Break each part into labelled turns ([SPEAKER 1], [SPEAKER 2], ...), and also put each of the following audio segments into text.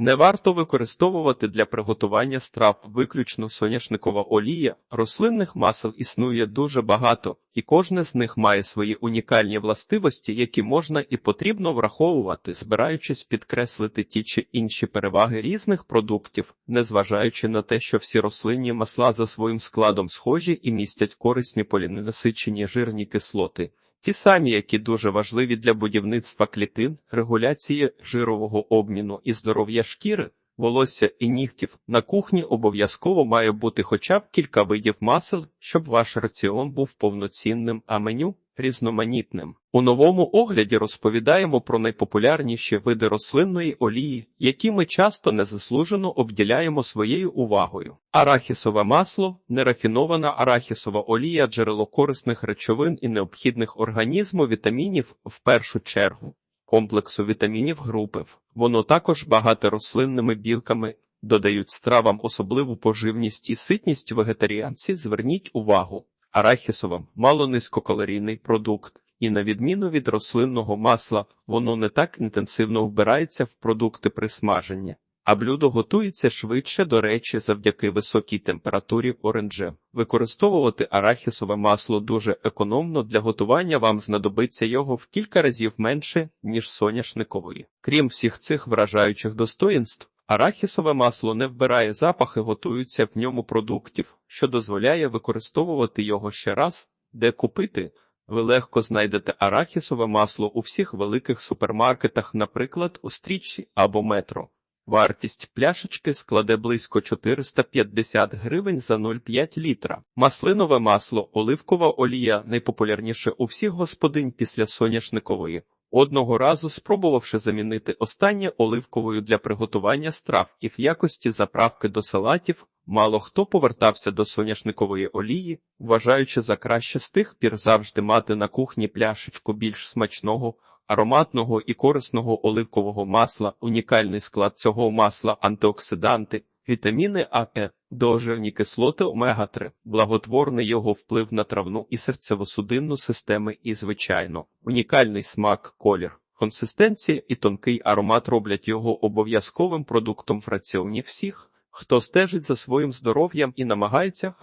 [SPEAKER 1] Не варто використовувати для приготування страв виключно соняшникова олія. Рослинних масел існує дуже багато, і кожне з них має свої унікальні властивості, які можна і потрібно враховувати, збираючись підкреслити ті чи інші переваги різних продуктів, незважаючи на те, що всі рослинні масла за своїм складом схожі і містять корисні поліненасичені жирні кислоти. Ті самі, які дуже важливі для будівництва клітин, регуляції жирового обміну і здоров'я шкіри, волосся і нігтів. На кухні обов'язково має бути хоча б кілька видів масел, щоб ваш раціон був повноцінним, а меню різноманітним. У новому огляді розповідаємо про найпопулярніші види рослинної олії, які ми часто незаслужено обділяємо своєю увагою. Арахісове масло, нерафінована арахісова олія, джерело корисних речовин і необхідних організму вітамінів в першу чергу. Комплексу вітамінів групи. Воно також багате рослинними білками, додають стравам особливу поживність і ситність вегетаріанці. Зверніть увагу. Арахісова мало низькокалорійний продукт, і на відміну від рослинного масла, воно не так інтенсивно вбирається в продукти присмаження, а блюдо готується швидше, до речі, завдяки високій температурі оренже. Використовувати арахісове масло дуже економно для готування вам знадобиться його в кілька разів менше, ніж соняшникової. Крім всіх цих вражаючих достоїнств, Арахісове масло не вбирає запахи, готуються в ньому продуктів, що дозволяє використовувати його ще раз, де купити. Ви легко знайдете арахісове масло у всіх великих супермаркетах, наприклад, у стрічі або метро. Вартість пляшечки складе близько 450 гривень за 0,5 літра. Маслинове масло, оливкова олія найпопулярніше у всіх господинь після соняшникової. Одного разу спробувавши замінити останнє оливковою для приготування страв і в якості заправки до салатів, мало хто повертався до соняшникової олії, вважаючи за краще з тих пір завжди мати на кухні пляшечку більш смачного, ароматного і корисного оливкового масла, унікальний склад цього масла, антиоксиданти, вітаміни А, Е, дожирні кислоти омега-3, благотворний його вплив на травну і серцево-судинну системи і, звичайно, унікальний смак, колір. Консистенція і тонкий аромат роблять його обов'язковим продуктом в раціоні всіх, хто стежить за своїм здоров'ям і намагається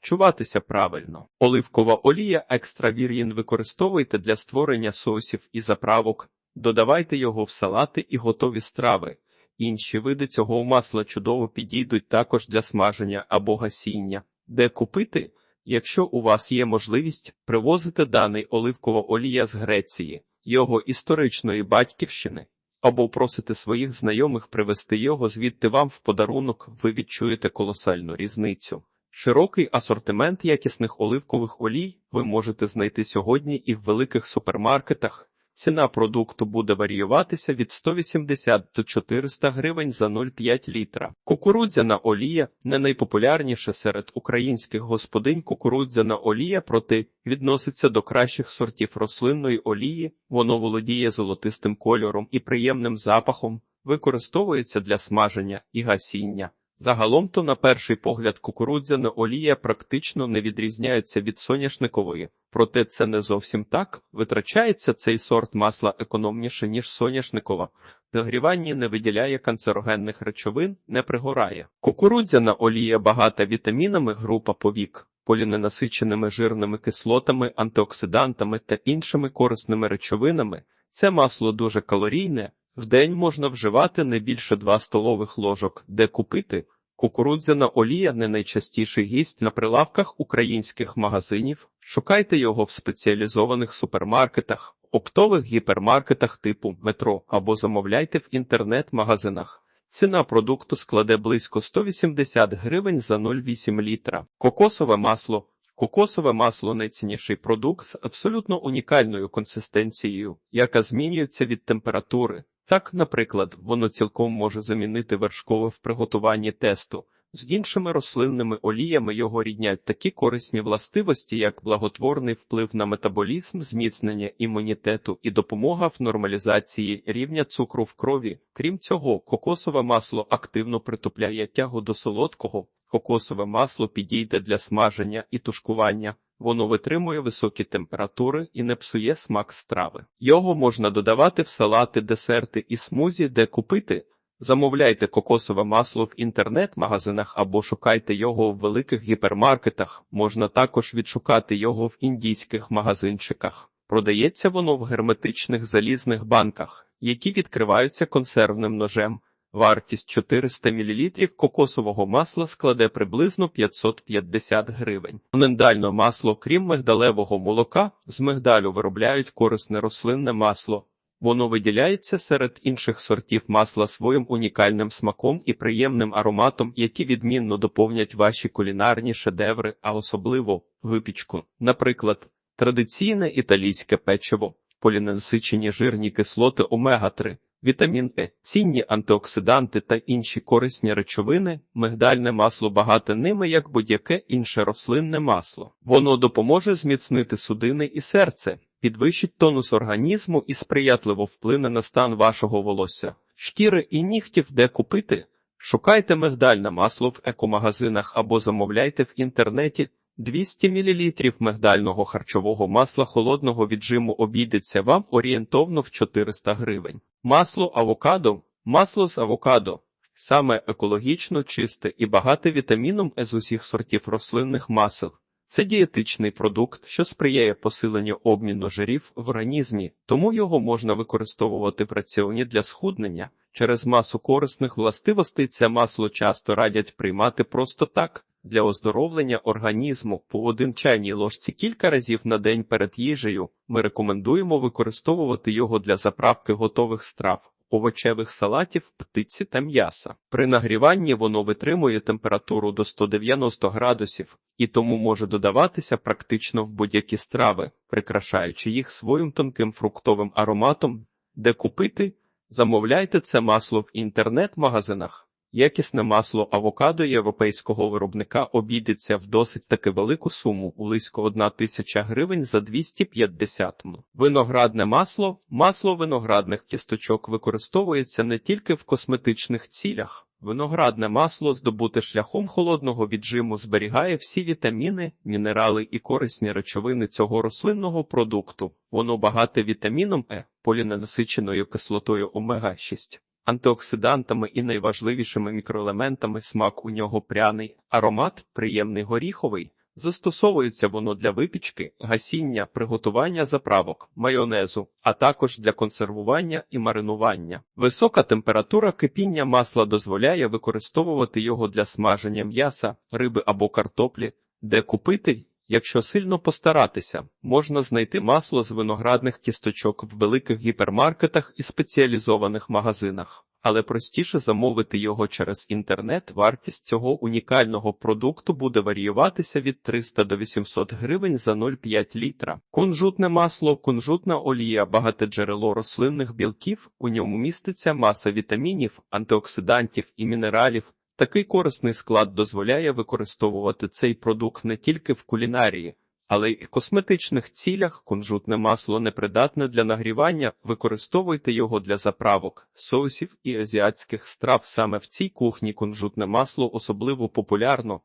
[SPEAKER 1] чуватися правильно. Оливкова олія екстра вір'їн використовуйте для створення соусів і заправок, додавайте його в салати і готові страви. Інші види цього масла чудово підійдуть також для смаження або гасіння, де купити, якщо у вас є можливість привозити даний оливкова олія з Греції, його історичної батьківщини, або просити своїх знайомих привезти його звідти вам в подарунок, ви відчуєте колосальну різницю. Широкий асортимент якісних оливкових олій ви можете знайти сьогодні і в великих супермаркетах. Ціна продукту буде варіюватися від 180 до 400 гривень за 0,5 літра. Кукурудзяна олія не найпопулярніша серед українських господинь. Кукурудзяна олія, проте відноситься до кращих сортів рослинної олії, воно володіє золотистим кольором і приємним запахом, використовується для смаження і гасіння. Загалом то, на перший погляд, кукурудзяна олія практично не відрізняється від соняшникової, проте це не зовсім так. Витрачається цей сорт масла економніше, ніж соняшникова. Догрівання не виділяє канцерогенних речовин, не пригорає. Кукурудзяна олія багата вітамінами група повік, поліненасиченими жирними кислотами, антиоксидантами та іншими корисними речовинами. Це масло дуже калорійне. В день можна вживати не більше 2 столових ложок, де купити. Кукурудзяна олія не найчастіший гість на прилавках українських магазинів. Шукайте його в спеціалізованих супермаркетах, оптових гіпермаркетах типу метро або замовляйте в інтернет-магазинах. Ціна продукту складе близько 180 гривень за 0,8 літра. Кокосове масло. Кокосове масло найцінніший продукт з абсолютно унікальною консистенцією, яка змінюється від температури. Так, наприклад, воно цілком може замінити вершкове в приготуванні тесту. З іншими рослинними оліями його ріднять такі корисні властивості, як благотворний вплив на метаболізм, зміцнення імунітету і допомога в нормалізації рівня цукру в крові. Крім цього, кокосове масло активно притупляє тягу до солодкого. Кокосове масло підійде для смаження і тушкування. Воно витримує високі температури і не псує смак страви. Його можна додавати в салати, десерти і смузі, де купити. Замовляйте кокосове масло в інтернет-магазинах або шукайте його в великих гіпермаркетах. Можна також відшукати його в індійських магазинчиках. Продається воно в герметичних залізних банках, які відкриваються консервним ножем. Вартість 400 мл кокосового масла складе приблизно 550 гривень. Миндальне масло, крім мигдалевого молока, з мигдалю виробляють корисне рослинне масло. Воно виділяється серед інших сортів масла своїм унікальним смаком і приємним ароматом, які відмінно доповнять ваші кулінарні шедеври, а особливо випічку. Наприклад, традиційне італійське печиво, поліненасичені жирні кислоти омега-3, вітамін Е, цінні антиоксиданти та інші корисні речовини, мигдальне масло багате ними, як будь-яке інше рослинне масло. Воно допоможе зміцнити судини і серце, підвищить тонус організму і сприятливо вплине на стан вашого волосся, шкіри і нігтів, де купити. Шукайте мигдальне масло в екомагазинах або замовляйте в інтернеті. 200 мл мигдального харчового масла холодного віджиму обійдеться вам орієнтовно в 400 гривень. Масло авокадо, масло з авокадо, саме екологічно чисте і багате вітаміном з усіх сортів рослинних масел. Це дієтичний продукт, що сприяє посиленню обміну жирів в організмі, тому його можна використовувати в раціоні для схуднення. Через масу корисних властивостей це масло часто радять приймати просто так. Для оздоровлення організму по один чайній ложці кілька разів на день перед їжею ми рекомендуємо використовувати його для заправки готових страв, овочевих салатів, птиці та м'яса. При нагріванні воно витримує температуру до 190 градусів і тому може додаватися практично в будь-які страви, прикрашаючи їх своїм тонким фруктовим ароматом, де купити. Замовляйте це масло в інтернет-магазинах. Якісне масло авокадо європейського виробника обійдеться в досить таки велику суму близько 1 тисяча гривень за 250 м. Виноградне масло, масло виноградних кісточок використовується не тільки в косметичних цілях. Виноградне масло, здобуте шляхом холодного віджиму, зберігає всі вітаміни, мінерали і корисні речовини цього рослинного продукту. Воно багате вітаміном Е, поліненасиченою кислотою омега-6 антиоксидантами і найважливішими мікроелементами смак у нього пряний, аромат приємний горіховий. Застосовується воно для випічки, гасіння, приготування заправок, майонезу, а також для консервування і маринування. Висока температура кипіння масла дозволяє використовувати його для смаження м'яса, риби або картоплі, де купити Якщо сильно постаратися, можна знайти масло з виноградних кісточок в великих гіпермаркетах і спеціалізованих магазинах, але простіше замовити його через інтернет. Вартість цього унікального продукту буде варіюватися від 300 до 800 гривень за 0,5 літра. Кунжутне масло, кунжутна олія, багате джерело рослинних білків. У ньому міститься маса вітамінів, антиоксидантів і мінералів. Такий корисний склад дозволяє використовувати цей продукт не тільки в кулінарії, але й в косметичних цілях. Кунжутне масло непридатне для нагрівання, використовуйте його для заправок, соусів і азіатських страв. Саме в цій кухні кунжутне масло особливо популярно.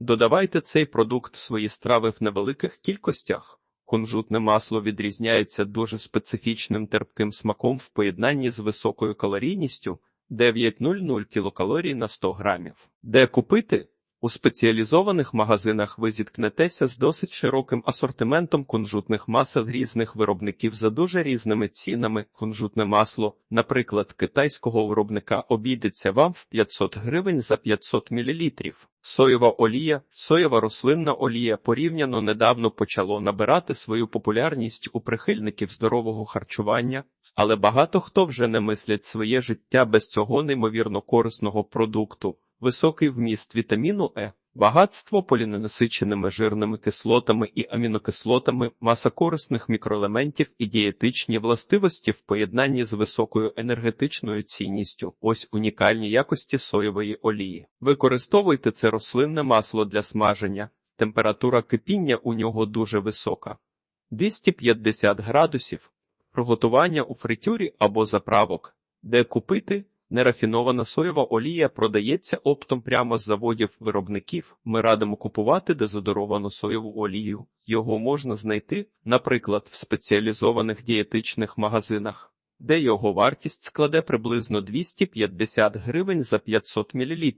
[SPEAKER 1] Додавайте цей продукт в свої страви в невеликих кількостях. Кунжутне масло відрізняється дуже специфічним терпким смаком в поєднанні з високою калорійністю. 900 кілокалорій на 100 грамів. Де купити? У спеціалізованих магазинах ви зіткнетеся з досить широким асортиментом кунжутних масел різних виробників за дуже різними цінами. Кунжутне масло, наприклад, китайського виробника обійдеться вам в 500 гривень за 500 мл. Соєва олія, соєва рослинна олія порівняно недавно почало набирати свою популярність у прихильників здорового харчування, але багато хто вже не мислять своє життя без цього неймовірно корисного продукту, високий вміст вітаміну Е, багатство поліненасиченими жирними кислотами і амінокислотами, маса корисних мікроелементів і дієтичні властивості в поєднанні з високою енергетичною цінністю. Ось унікальні якості соєвої олії. Використовуйте це рослинне масло для смаження. Температура кипіння у нього дуже висока. 250 градусів приготування у фритюрі або заправок, де купити нерафінована соєва олія продається оптом прямо з заводів виробників. Ми радимо купувати дезодоровану соєву олію. Його можна знайти, наприклад, в спеціалізованих дієтичних магазинах. де його вартість складе приблизно 250 гривень за 500 мл.